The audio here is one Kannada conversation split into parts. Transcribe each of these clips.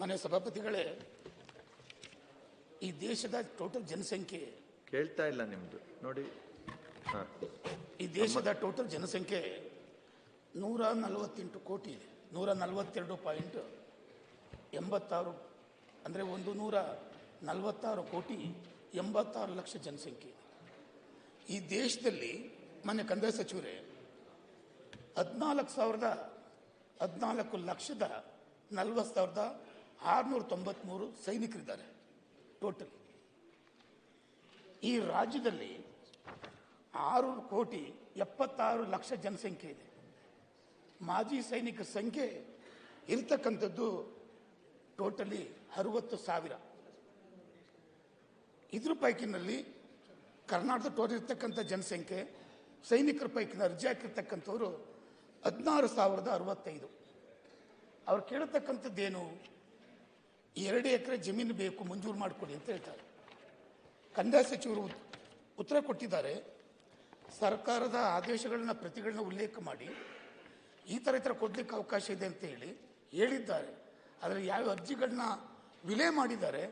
ಮನೆ ಸಭಾಪತಿಗಳೇ ಈ ದೇಶದ ಟೋಟಲ್ ಜನಸಂಖ್ಯೆ ಕೇಳ್ತಾ ಇಲ್ಲ ನಿಮ್ದು. ನೋಡಿ. ಈ ದೇಶದ ಟೋಟಲ್ ಜನಸಂಖ್ಯೆ ನೂರ ನಲವತ್ತೆಂಟು ಕೋಟಿ ಇದೆ ನೂರ ನಲವತ್ತೆರಡು ಪಾಯಿಂಟ್ ಎಂಬತ್ತಾರು ಅಂದರೆ ಒಂದು ನೂರ ನಲವತ್ತಾರು ಕೋಟಿ ಎಂಬತ್ತಾರು ಲಕ್ಷ ಜನಸಂಖ್ಯೆ. ಈ ದೇಶದಲ್ಲಿ ಮನೆ ಕಂದಾಯ ಸಚಿವರೇ ಹದಿನಾಲ್ಕು ಸಾವಿರದ ಹದಿನಾಲ್ಕು ಲಕ್ಷದ ನಲವತ್ತು ಸಾವಿರದ ಆರುನೂರ ತೊಂಬತ್ತ್ಮೂರು ಸೈನಿಕರಿದ್ದಾರೆ ಟೋಟಲ್ ಈ ರಾಜ್ಯದಲ್ಲಿ ಆರು ಕೋಟಿ ಎಪ್ಪತ್ತಾರು ಲಕ್ಷ ಜನಸಂಖ್ಯೆ ಇದೆ. ಮಾಜಿ ಸೈನಿಕರ ಸಂಖ್ಯೆ ಇರ್ತಕ್ಕಂಥದ್ದು ಟೋಟಲಿ ಅರುವತ್ತು ಸಾವಿರ. ಇದ್ರ ಪೈಕಿನಲ್ಲಿ ಕರ್ನಾಟಕ ಟೋಟಲ್ ಜನಸಂಖ್ಯೆ, ಸೈನಿಕರ ಪೈಕಿನ ಅರ್ಜಿ ಹಾಕಿರ್ತಕ್ಕಂಥವ್ರು ಹದಿನಾರು ಸಾವಿರದ ಅರವತ್ತೈದು. ಅವ್ರು ಕೇಳತಕ್ಕಂಥದ್ದೇನು? ಎರಡು ಎಕರೆ ಜಮೀನು ಬೇಕು, ಮಂಜೂರು ಮಾಡಿಕೊಡಿ ಅಂತ ಹೇಳ್ತಾರೆ. ಕಂದಾಯ ಸಚಿವರು ಉತ್ತರ ಕೊಟ್ಟಿದ್ದಾರೆ. ಸರ್ಕಾರದ ಆದೇಶಗಳನ್ನ ಪ್ರತಿಗಳನ್ನ ಉಲ್ಲೇಖ ಮಾಡಿ, ಈ ಥರ ಈ ಥರ ಕೊಡ್ಲಿಕ್ಕೆ ಅವಕಾಶ ಇದೆ ಅಂತ ಹೇಳಿ ಹೇಳಿದ್ದಾರೆ. ಆದರೆ ಯಾವ ಅರ್ಜಿಗಳನ್ನ ವಿಲೇ ಮಾಡಿದ್ದಾರೆ,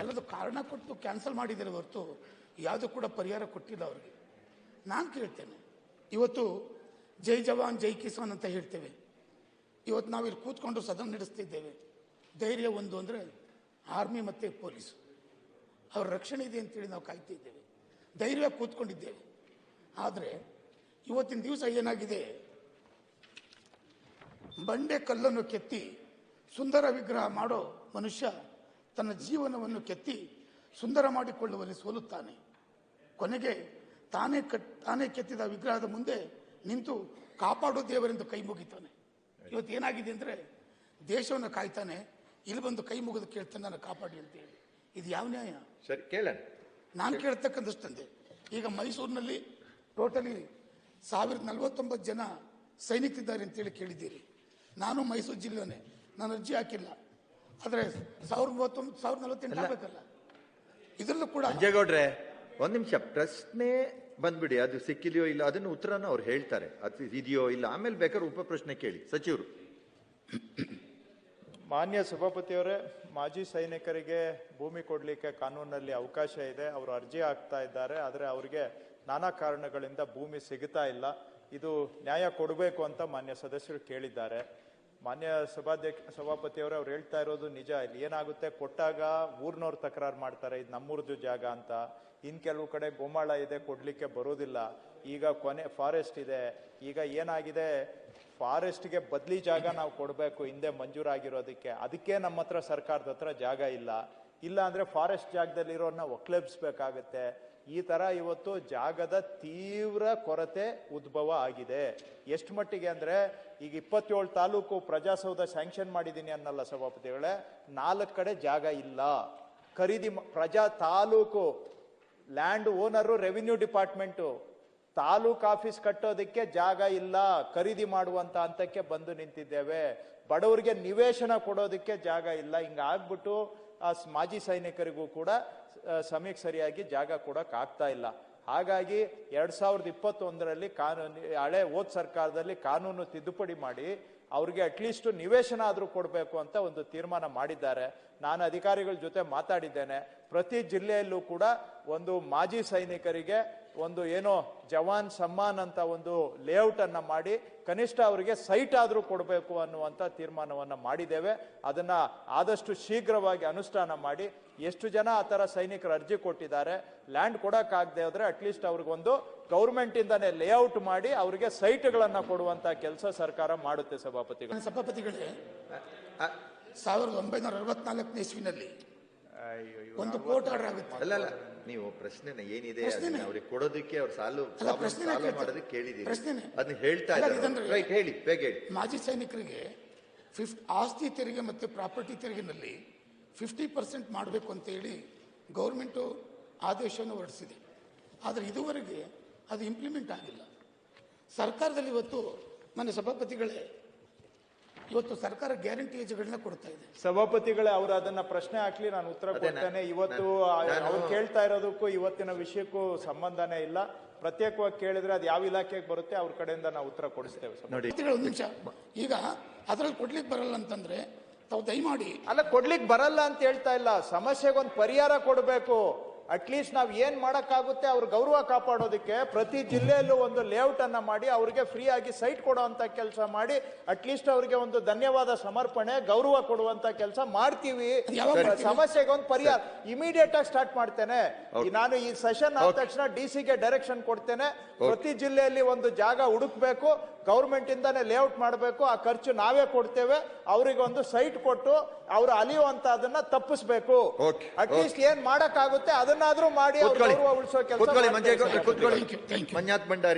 ಎಲ್ಲದು ಕಾರಣ ಕೊಟ್ಟು ಕ್ಯಾನ್ಸಲ್ ಮಾಡಿದ್ದಾರೆ ಹೊರತು ಯಾವುದು ಕೂಡ ಪರಿಹಾರ ಕೊಟ್ಟಿಲ್ಲ ಅವರಿಗೆ. ನಾನು ಕೇಳ್ತೇನೆ, ಇವತ್ತು ಜೈ ಜವಾನ್, ಜೈ ಕಿಸಾನ್ ಅಂತ ಹೇಳ್ತೇವೆ. ಇವತ್ತು ನಾವು ಇಲ್ಲಿ ಕೂತ್ಕೊಂಡು ಸದನ ನಡೆಸ್ತಿದ್ದೇವೆ. ಧೈರ್ಯ ಒಂದು ಅಂದರೆ ಆರ್ಮಿ ಮತ್ತು ಪೊಲೀಸು. ಅವ್ರ ರಕ್ಷಣೆ ಇದೆ ಅಂತೇಳಿ ನಾವು ಕಾಯ್ತಿದ್ದೇವೆ ಧೈರ್ಯ ಕೂತ್ಕೊಂಡಿದ್ದೇವೆ. ಆದರೆ ಇವತ್ತಿನ ದಿವಸ ಏನಾಗಿದೆ? ಬಂಡೆ ಕಲ್ಲನ್ನು ಕೆತ್ತಿ ಸುಂದರ ವಿಗ್ರಹ ಮಾಡೋ ಮನುಷ್ಯ ತನ್ನ ಜೀವನವನ್ನು ಕೆತ್ತಿ ಸುಂದರ ಮಾಡಿಕೊಳ್ಳುವಲ್ಲಿ ಸೋಲುತ್ತಾನೆ. ಕೊನೆಗೆ ತಾನೇ ಕಟ್ ತಾನೇ ಕೆತ್ತಿದ ವಿಗ್ರಹದ ಮುಂದೆ ನಿಂತು ಕಾಪಾಡೋ ದೇವರೆಂದು ಕೈ ಮುಗಿತಾನೆ. ಇವತ್ತು ಏನಾಗಿದೆ ಅಂದರೆ ದೇಶವನ್ನು ಕಾಯ್ತಾನೆ. ಇಲ್ಲಿ ಬಂದು ಕೈ ಮುಗಿದು ಕೇಳ್ತಾನೆ ನಾನು ಕಾಪಾಡಿ ಅಂತ ಹೇಳಿ ಇದು ಯಾವ ನ್ಯಾಯ? ಸರಿ ಕೇಳ ನಾನು ಕೇಳ್ತಕ್ಕಂಥಷ್ಟಂದೆ ಈಗ ಮೈಸೂರಿನಲ್ಲಿ ಟೋಟಲಿ ಸಾವಿರದ ನಲವತ್ತೊಂಬತ್ತು ಜನ ಸೈನಿಕರಿದ್ದಾರೆ ಅಂತೇಳಿ ಕೇಳಿದ್ದೀರಿ. ನಾನು ಮೈಸೂರು ಜಿಲ್ಲೆನೇ. ನಾನು ಅರ್ಜಿ ಹಾಕಿಲ್ಲ. ಆದರೆ ಸಾವಿರದ ಮೂವತ್ತೊಂದು ಸಾವಿರದ ನಲವತ್ತೆಂಟು ಆಗಬೇಕಲ್ಲ. ಇದರಲ್ಲೂ ಕೂಡ ಅಂಜೇಗೌಡ್ರೆ ಒಂದು ನಿಮಿಷ. ಪ್ರಶ್ನೆ ಬಂದ್ಬಿಡಿ. ಅದು ಸಿಕ್ಕಿದೆಯೋ ಇಲ್ಲ ಅದನ್ನು ಉತ್ತರನ ಅವ್ರು ಹೇಳ್ತಾರೆ. ಅದು ಇದೆಯೋ ಇಲ್ಲ ಆಮೇಲೆ ಬೇಕಾದ್ರೆ ಉಪ ಪ್ರಶ್ನೆ ಕೇಳಿ. ಸಚಿವರು. ಮಾನ್ಯ ಸಭಾಪತಿಯವರೇ, ಮಾಜಿ ಸೈನಿಕರಿಗೆ ಭೂಮಿ ಕೊಡಲಿಕ್ಕೆ ಕಾನೂನಲ್ಲಿ ಅವಕಾಶ ಇದೆ. ಅವರು ಅರ್ಜಿ ಹಾಕ್ತಾ ಇದ್ದಾರೆ. ಆದರೆ ಅವರಿಗೆ ನಾನಾ ಕಾರಣಗಳಿಂದ ಭೂಮಿ ಸಿಗುತ್ತಾ ಇಲ್ಲ. ಇದು ನ್ಯಾಯ ಕೊಡಬೇಕು ಅಂತ ಮಾನ್ಯ ಸದಸ್ಯರು ಕೇಳಿದ್ದಾರೆ. ಮಾನ್ಯ ಸಭಾಧ್ಯಕ್ಷ, ಸಭಾಪತಿಯವರು ಅವ್ರು ಹೇಳ್ತಾ ಇರೋದು ನಿಜ. ಇಲ್ಲಿ ಏನಾಗುತ್ತೆ? ಕೊಟ್ಟಾಗ ಊರ್ನವ್ರು ತಕರಾರು ಮಾಡ್ತಾರೆ. ಇದು ನಮ್ಮೂರ್ದು ಜಾಗ ಅಂತ. ಇನ್ ಕೆಲವು ಕಡೆ ಗೋಮಾಳ ಇದೆ, ಕೊಡ್ಲಿಕ್ಕೆ ಬರೋದಿಲ್ಲ. ಈಗ ಕೊನೆ ಫಾರೆಸ್ಟ್ ಇದೆ. ಈಗ ಏನಾಗಿದೆ? ಫಾರೆಸ್ಟ್ಗೆ ಬದಲಿ ಜಾಗ ನಾವು ಕೊಡಬೇಕು. ಹಿಂದೆ ಮಂಜೂರಾಗಿರೋದಕ್ಕೆ ಅದಕ್ಕೆ ನಮ್ಮ ಹತ್ರ ಸರ್ಕಾರದ ಹತ್ರ ಜಾಗ ಇಲ್ಲ. ಇಲ್ಲ ಅಂದ್ರೆ ಫಾರೆಸ್ಟ್ ಜಾಗದಲ್ಲಿರೋನ್ನ ಒಕ್ಲೆಬ್ಸ್ಬೇಕಾಗತ್ತೆ. ಈ ತರ ಇವತ್ತು ಜಾಗದ ತೀವ್ರ ಕೊರತೆ ಉದ್ಭವ ಆಗಿದೆ. ಎಷ್ಟು ಮಟ್ಟಿಗೆ ಅಂದ್ರೆ ಈಗ ಇಪ್ಪತ್ತೇಳು ತಾಲೂಕು ಪ್ರಜಾಸೌಧ ಸ್ಯಾಂಕ್ಷನ್ ಮಾಡಿದ್ದೀನಿ ಅನ್ನಲ್ಲ ಸಭಾಪತಿಗಳೇ, ನಾಲ್ಕು ಕಡೆ ಜಾಗ ಇಲ್ಲ. ಖರೀದಿ ಪ್ರಜಾ taluk land owner revenue department taluk office ಕಟ್ಟೋದಕ್ಕೆ ಜಾಗ ಇಲ್ಲ, ಖರೀದಿ ಮಾಡುವಂತ ಹಂತಕ್ಕೆ ಬಂದು ನಿಂತಿದ್ದೇವೆ. ಬಡವರಿಗೆ ನಿವೇಶನ ಕೊಡೋದಕ್ಕೆ ಜಾಗ ಇಲ್ಲ. ಹಿಂಗ ಆಗ್ಬಿಟ್ಟು, ಆ ಮಾಜಿ ಸೈನಿಕರಿಗೂ ಕೂಡ ಸಮಯಕ್ಕೆ ಸರಿಯಾಗಿ ಜಾಗ ಕೊಡಕ್ ಆಗ್ತಾ ಇಲ್ಲ. ಹಾಗಾಗಿ ಎರಡ್ ಸಾವಿರದ ಇಪ್ಪತ್ತೊಂದರಲ್ಲಿ ಕಾನೂನು, ಹಳೆ ಓದ್ ಸರ್ಕಾರದಲ್ಲಿ ಕಾನೂನು ತಿದ್ದುಪಡಿ ಮಾಡಿ, ಅವ್ರಿಗೆ ಅಟ್ಲೀಸ್ಟ್ ನಿವೇಶನ ಆದ್ರೂ ಕೊಡಬೇಕು ಅಂತ ಒಂದು ತೀರ್ಮಾನ ಮಾಡಿದ್ದಾರೆ. ನಾನು ಅಧಿಕಾರಿಗಳ ಜೊತೆ ಮಾತಾಡಿದ್ದೇನೆ. ಪ್ರತಿ ಜಿಲ್ಲೆಯಲ್ಲೂ ಕೂಡ ಒಂದು ಮಾಜಿ ಸೈನಿಕರಿಗೆ ಒಂದು ಏನೋ ಜವಾನ್ ಸಮ್ಮಾನ್ ಅಂತ ಒಂದು ಲೇಔಟ್ ಅನ್ನ ಮಾಡಿ ಕನಿಷ್ಠ ಅವರಿಗೆ ಸೈಟ್ ಆದ್ರೂ ಕೊಡಬೇಕು ಅನ್ನುವಂತ ತೀರ್ಮಾನವನ್ನು ಮಾಡಿದ್ದೇವೆ. ಅದನ್ನ ಆದಷ್ಟು ಶೀಘ್ರವಾಗಿ ಅನುಷ್ಠಾನ ಮಾಡಿ ಎಷ್ಟು ಜನ ಆ ಥರ ಸೈನಿಕರು ಅರ್ಜಿ ಕೊಟ್ಟಿದ್ದಾರೆ ಲ್ಯಾಂಡ್ ಕೊಡೋಕ್ಕಾಗದೆ ಆದರೆ ಅಟ್ಲೀಸ್ಟ್ ಅವ್ರಿಗೊಂದು ಗೌರ್ಮೆಂಟ್ ಇಂದಾನೆ ಲೇಔಟ್ ಮಾಡಿ ಅವರಿಗೆ ಸೈಟ್ಗಳನ್ನು ಕೊಡುವಂತ ಕೆಲಸ ಸರ್ಕಾರ ಮಾಡುತ್ತೆ ಸಭಾಪತಿಗಳು. ಸಭಾಪತಿಗಳೇ ಸಾವಿರದ ಒಂಬೈನೂರ ಅರವತ್ನಾಲ್ಕನೇ ಇಸ್ವಿನಲ್ಲಿ ಒಂದು ಕೋರ್ಟ್ ಆರ್ಡರ್ ಆಗುತ್ತೆ. ಅಲ್ಲ. ನೀವು ಪ್ರಶ್ನೆನ ಏನಿದೆ ಅವ್ರಿಗೆ ಕೊಡೋದಕ್ಕೆ ಅವ್ರ ಸಾಲು ಮಾಡೋದಕ್ಕೆ ಪ್ರಶ್ನೆನೇ. ಅದನ್ನ ಹೇಳ್ತಾ ರೈಟ್ ಹೇಳಿ ಬೇಗ ಹೇಳಿ. ಮಾಜಿ ಸೈನಿಕರಿಗೆ ಫಿಫ್ಟ್ ಆಸ್ತಿ ತೆರಿಗೆ ಮತ್ತು ಪ್ರಾಪರ್ಟಿ ತೆರಿಗೆನಲ್ಲಿ ಫಿಫ್ಟಿ ಪರ್ಸೆಂಟ್ ಮಾಡಬೇಕು ಅಂತ ಹೇಳಿ ಗೌರ್ಮೆಂಟು ಆದೇಶವನ್ನು ಹೊರಡಿಸಿದೆ. ಆದರೆ ಇದುವರೆಗೆ ಅದು ಇಂಪ್ಲಿಮೆಂಟ್ ಆಗಿಲ್ಲ. ಸರ್ಕಾರದಲ್ಲಿ ಇವತ್ತು ಮನೆ ಸಭಾಪತಿಗಳೇ ಇವತ್ತು ಸರ್ಕಾರ ಗ್ಯಾರಂಟಿ ಏಜ್ಗಳನ್ನ ಕೊಡ್ತಾ ಇದೆ. ಸಭಾಪತಿಗಳೇ ಅವರು ಅದನ್ನ ಪ್ರಶ್ನೆ ಹಾಕ್ಲಿ ನಾನು ಉತ್ತರ ಕೊಡ್ತೇನೆ. ಇವತ್ತು ಅವ್ರು ಕೇಳ್ತಾ ಇರೋದಕ್ಕೂ ಇವತ್ತಿನ ವಿಷಯಕ್ಕೂ ಸಂಬಂಧನೇ ಇಲ್ಲ. ಪ್ರತ್ಯೇಕವಾಗಿ ಕೇಳಿದ್ರೆ ಅದು ಯಾವ ಇಲಾಖೆಗೆ ಬರುತ್ತೆ ಅವ್ರ ಕಡೆಯಿಂದ ನಾವು ಉತ್ತರ ಕೊಡಿಸ್ತೇವೆ ನೋಡಿ ಒಂದು ನಿಮಿಷ. ಈಗ ಅದ್ರಲ್ಲಿ ಕೊಡ್ಲಿಕ್ಕೆ ಬರಲ್ಲ ಅಂತಂದ್ರೆ ತಾವು ದಯಮಾಡಿ ಅಲ್ಲ ಕೊಡ್ಲಿಕ್ಕೆ ಬರಲ್ಲ ಅಂತ ಹೇಳ್ತಾ ಇಲ್ಲ. ಸಮಸ್ಯೆಗೊಂದು ಪರಿಹಾರ ಕೊಡಬೇಕು. ಅಟ್ಲೀಸ್ಟ್ ನಾವು ಏನ್ ಮಾಡಕ್ಕಾಗುತ್ತೆ ಅವ್ರ ಗೌರವ ಕಾಪಾಡೋದಕ್ಕೆ ಪ್ರತಿ ಜಿಲ್ಲೆಯಲ್ಲೂ ಒಂದು ಲೇಔಟ್ ಅನ್ನ ಮಾಡಿ ಅವ್ರಿಗೆ ಫ್ರೀ ಆಗಿ ಸೈಟ್ ಕೊಡುವಂತ ಕೆಲಸ ಮಾಡಿ ಅಟ್ಲೀಸ್ಟ್ ಅವ್ರಿಗೆ ಒಂದು ಧನ್ಯವಾದ ಸಮರ್ಪಣೆ ಗೌರವ ಕೊಡುವಂತ ಕೆಲಸ ಮಾಡ್ತೀವಿ? ಸಮಸ್ಯೆಗೆ ಒಂದು ಪರಿಹಾರ. ಇಮಿಡಿಯೇಟ್ ಆಗಿ ಸ್ಟಾರ್ಟ್ ಮಾಡ್ತೇನೆ. ನಾನು ಈ ಸೆಷನ್ ಆದ ತಕ್ಷಣ ಡಿ ಗೆ ಡೈರೆಕ್ಷನ್ ಕೊಡ್ತೇನೆ. ಪ್ರತಿ ಜಿಲ್ಲೆಯಲ್ಲಿ ಒಂದು ಜಾಗ ಹುಡುಕ್ಬೇಕು ಗೌರ್ಮೆಂಟ್ ಇಂದಾನೆ ಲೇಔಟ್ ಮಾಡಬೇಕು ಆ ಖರ್ಚು ನಾವೇ ಕೊಡ್ತೇವೆ ಅವರಿಗೆ ಒಂದು ಸೈಟ್ ಕೊಟ್ಟು ಅವ್ರು ಅಲಿಯುವಂತ ಅದನ್ನ ತಪ್ಪಿಸ್ಬೇಕು. ಅಟ್ಲೀಸ್ಟ್ ಏನ್ ಮಾಡಕ್ಕಾಗುತ್ತೆ ಅದನ್ನಾದ್ರೂ ಮಾಡಿ ಅವ್ರ ಕೂತ್ಕೊಳ್ಳಿ. ಮಂಜಾತ್ ಭಂಡಾರಿ.